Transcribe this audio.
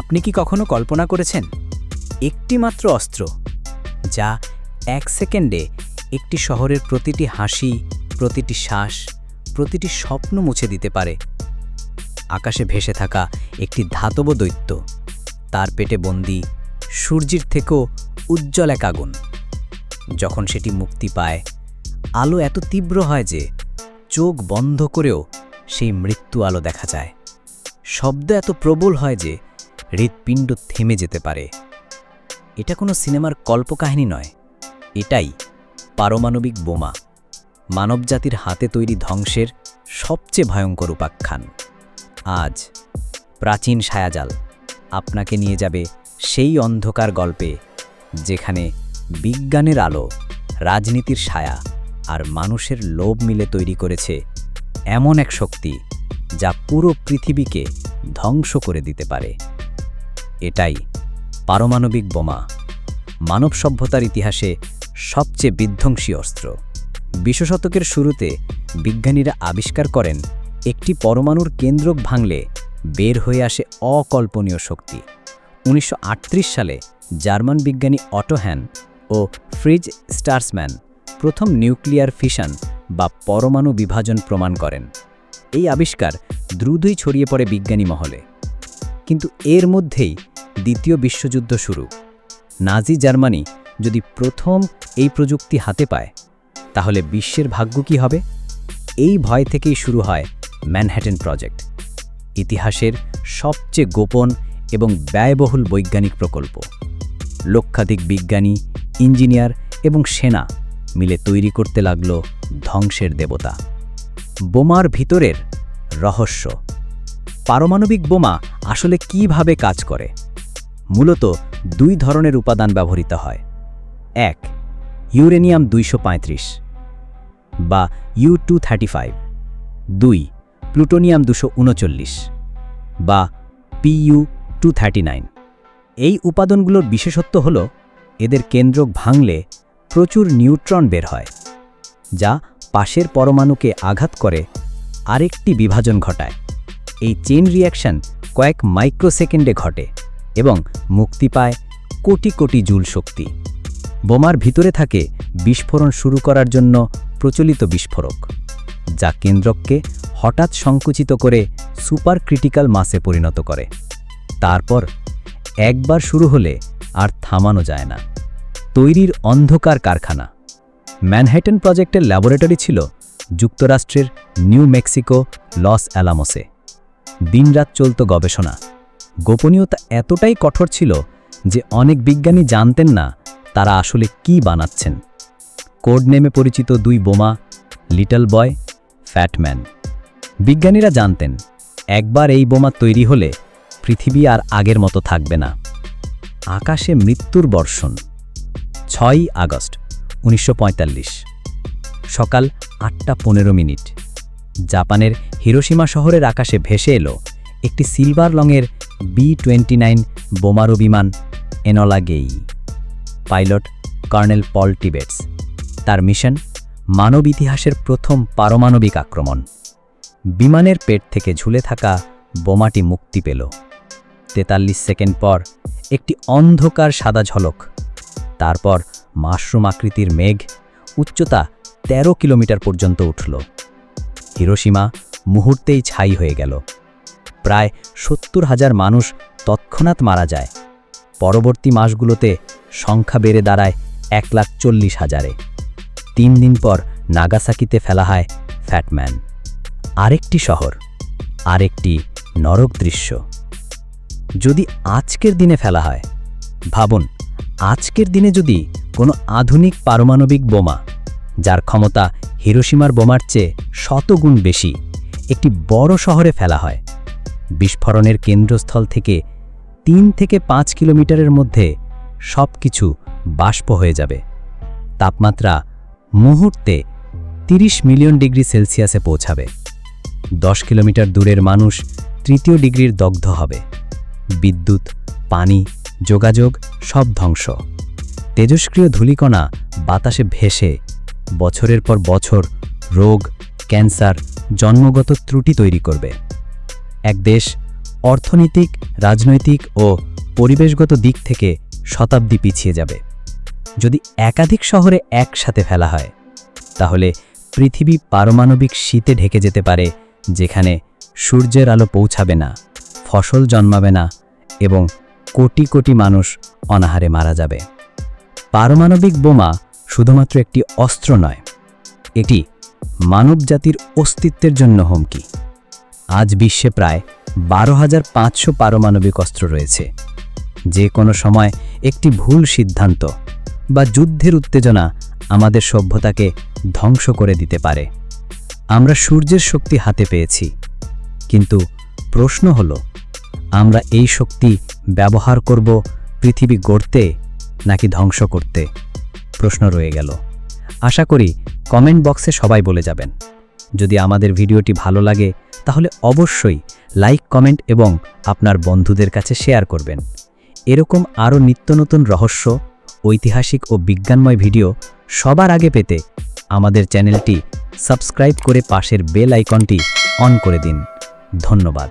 আপনি কি কখনো কল্পনা করেছেন? একটি মাত্র অস্ত্র, যা এক সেকেন্ডে একটি শহরের প্রতিটি হাসি, প্রতিটি শ্বাস, প্রতিটি স্বপ্ন মুছে দিতে পারে। আকাশে ভেসে থাকা একটি ধাতব দৈত্য, তার পেটে বন্দি সূর্যের থেকেও উজ্জ্বল এক আগুন। যখন সেটি মুক্তি পায়, আলো এত তীব্র হয় যে চোখ বন্ধ করেও সেই মৃত্যু আলো দেখা যায়। শব্দ এত প্রবল হয় যে হৃৎপিণ্ড থেমে যেতে পারে। এটা কোনো সিনেমার কল্পকাহিনী নয়। এটাই পারমাণবিক বোমা, মানবজাতির হাতে তৈরি ধ্বংসের সবচেয়ে ভয়ঙ্কর উপাখ্যান। আজ প্রাচীন ছায়াজাল আপনাকে নিয়ে যাবে সেই অন্ধকার গল্পে যেখানে বিজ্ঞানের আলো, রাজনীতির ছায়া আর মানুষের লোভ মিলে তৈরি করেছে এমন এক শক্তি যা পুরো পৃথিবীকে ধ্বংস করে দিতে পারে। এটাই। পারমাণবিক বোমা। মানব সভ্যতার ইতিহাসে সবচেয়ে বিধ্বংসী অস্ত্র। বিশ শতকের শুরুতে বিজ্ঞানীরা আবিষ্কার করেন, একটি পরমাণুর কেন্দ্রক ভাঙলে বের হয়ে আসে অকল্পনীয় শক্তি। উনিশশো আটত্রিশ সালে জার্মান বিজ্ঞানী অটোহ্যান ও ফ্রিজ স্টার্সম্যান প্রথম নিউক্লিয়ার ফিশন বা পরমাণু বিভাজন প্রমাণ করেন। এই আবিষ্কার দ্রুতই ছড়িয়ে পড়ে বিজ্ঞানী মহলে। কিন্তু এর মধ্যেই দ্বিতীয় বিশ্বযুদ্ধ শুরু। নাজি জার্মানি যদি প্রথম এই প্রযুক্তি হাতে পায়, তাহলে বিশ্বের ভাগ্য কি হবে? এই ভয় থেকেই শুরু হয় ম্যানহ্যাটেন প্রজেক্ট, ইতিহাসের সবচেয়ে গোপন এবং ব্যয়বহুল বৈজ্ঞানিক প্রকল্প। লক্ষাধিক বিজ্ঞানী, ইঞ্জিনিয়ার এবং সেনা মিলে তৈরি করতে লাগল ধ্বংসের দেবতা। বোমার ভিতরের রহস্য। পারমাণবিক বোমা আসলে কীভাবে কাজ করে? মূলত দুই ধরনের উপাদান ব্যবহৃত হয়। এক, ইউরেনিয়াম দুইশো পঁয়ত্রিশ বা ইউ টু থার্টি ফাইভ। দুই, প্লুটোনিয়াম দুশো উনচল্লিশ বা পিইউ টু থার্টি নাইন। এই উপাদানগুলোর বিশেষত্ব হল এদের কেন্দ্র ভাঙলে প্রচুর নিউট্রন বের হয়, যা পাশের পরমাণুকে আঘাত করে আরেকটি বিভাজন ঘটায়। এই চেইন রিয়াকশন কয়েক মাইক্রোসেকেন্ডে ঘটে। এবং মুক্তি পায় কোটি কোটি জুল শক্তি। বোমার ভিতরে থাকে বিস্ফোরণ শুরু করার জন্য প্রচলিত বিস্ফোরক, যা কেন্দ্রককে হঠাৎ সংকুচিত করে সুপার ক্রিটিক্যাল মাসে পরিণত করে। তারপর একবার শুরু হলে আর থামানো যায় না। তৈরির অন্ধকার কারখানা। ম্যানহেটন প্রজেক্টের ল্যাবরেটরি ছিল যুক্তরাষ্ট্রের নিউ মেক্সিকো, লস অ্যালামোসে। দিনরাত চলত গবেষণা। গোপনীয়তা এতটাই কঠোর ছিল যে অনেক বিজ্ঞানী জানতেন না তারা আসলে কি বানাচ্ছেন। কোড নেমে পরিচিত দুই বোমা, লিটল বয় ফ্যাটম্যান বিজ্ঞানীরা জানতেন, একবার এই বোমা তৈরি হলে পৃথিবী আর আগের মতো থাকবে না। আকাশে মৃত্যুর বর্ষণ, ছয়ই আগস্ট, উনিশশো পঁয়তাল্লিশ। সকাল আটটা পনেরো মিনিট। জাপানের হিরোসীমা শহরের আকাশে ভেসে এলো একটি সিলভার রঙের বি টোয়েন্টি নাইন বোমারু বিমান এনলা গেই। পাইলট কর্নেল পল টিবেটস তার মিশন মানব ইতিহাসের প্রথম পারমাণবিক আক্রমণ বিমানের পেট থেকে ঝুলে থাকা বোমাটি মুক্তি পেল। তেতাল্লিশ সেকেন্ড পর একটি অন্ধকার সাদা ঝলক। তারপর মাশরুম আকৃতির মেঘ উচ্চতা ১৩ কিলোমিটার পর্যন্ত উঠল। হিরোসীমা মুহূর্তেই ছাই হয়ে গেল। প্রায় সত্তর হাজার মানুষ তৎক্ষণাৎ মারা যায়। পরবর্তী মাসগুলোতে সংখ্যা বেড়ে দাঁড়ায় এক লাখ চল্লিশ হাজারে। তিন দিন পর নাগাসাকিতে ফেলা হয় ফ্যাটম্যান। আরেকটি শহর, আরেকটি নরক দৃশ্য। যদি আজকের দিনে ফেলা হয়, ভাবুন, আজকের দিনে যদি কোনো আধুনিক পারমাণবিক বোমা, যার ক্ষমতা হিরোসীমার বোমার চেয়ে শতগুণ বেশি, একটি বড় শহরে ফেলা হয় বিস্ফোরণের কেন্দ্রস্থল থেকে তিন থেকে পাঁচ কিলোমিটারের মধ্যে সব কিছু বাষ্প হয়ে যাবে। তাপমাত্রা মুহূর্তে ৩০ মিলিয়ন ডিগ্রি সেলসিয়াসে পৌঁছাবে। দশ কিলোমিটার দূরের মানুষ তৃতীয় ডিগ্রির দগ্ধ হবে। বিদ্যুৎ, পানি, যোগাযোগ সব ধ্বংস। তেজস্ক্রিয় ধূলিকণা বাতাসে ভেসে বছরের পর বছর রোগ, ক্যান্সার, জন্মগত ত্রুটি তৈরি করবে। এক দেশ অর্থনৈতিক, রাজনৈতিক ও পরিবেশগত দিক থেকে শতাব্দী পিছিয়ে যাবে। যদি একাধিক শহরে একসাথে ফেলা হয়, তাহলে পৃথিবী পারমাণবিক শীতে ঢেকে যেতে পারে, যেখানে সূর্যের আলো পৌঁছাবে না, ফসল জন্মাবে না এবং কোটি কোটি মানুষ অনাহারে মারা যাবে। পারমাণবিক বোমা শুধুমাত্র একটি অস্ত্র নয়, এটি মানবজাতির অস্তিত্বের জন্য হুমকি। আজ বিশ্বে প্রায় বারো হাজার পাঁচশো পারমাণবিক অস্ত্র রয়েছে। যে কোনো সময় একটি ভুল সিদ্ধান্ত বা যুদ্ধের উত্তেজনা আমাদের সভ্যতাকে ধ্বংস করে দিতে পারে। আমরা সূর্যের শক্তি হাতে পেয়েছি। কিন্তু প্রশ্ন হল, আমরা এই শক্তি ব্যবহার করব পৃথিবী গড়তে নাকি ধ্বংস করতে? প্রশ্ন রয়ে গেল। আশা করি কমেন্ট বক্সে সবাই বলে যাবেন। যদি আমাদের ভিডিওটি ভালো লাগে, তাহলে অবশ্যই লাইক, কমেন্ট এবং আপনার বন্ধুদের কাছে শেয়ার করবেন। এরকম আরও নিত্য নতুন রহস্য, ঐতিহাসিক ও বিজ্ঞানময় ভিডিও সবার আগে পেতে আমাদের চ্যানেলটি সাবস্ক্রাইব করে পাশের বেল আইকনটি অন করে দিন। ধন্যবাদ।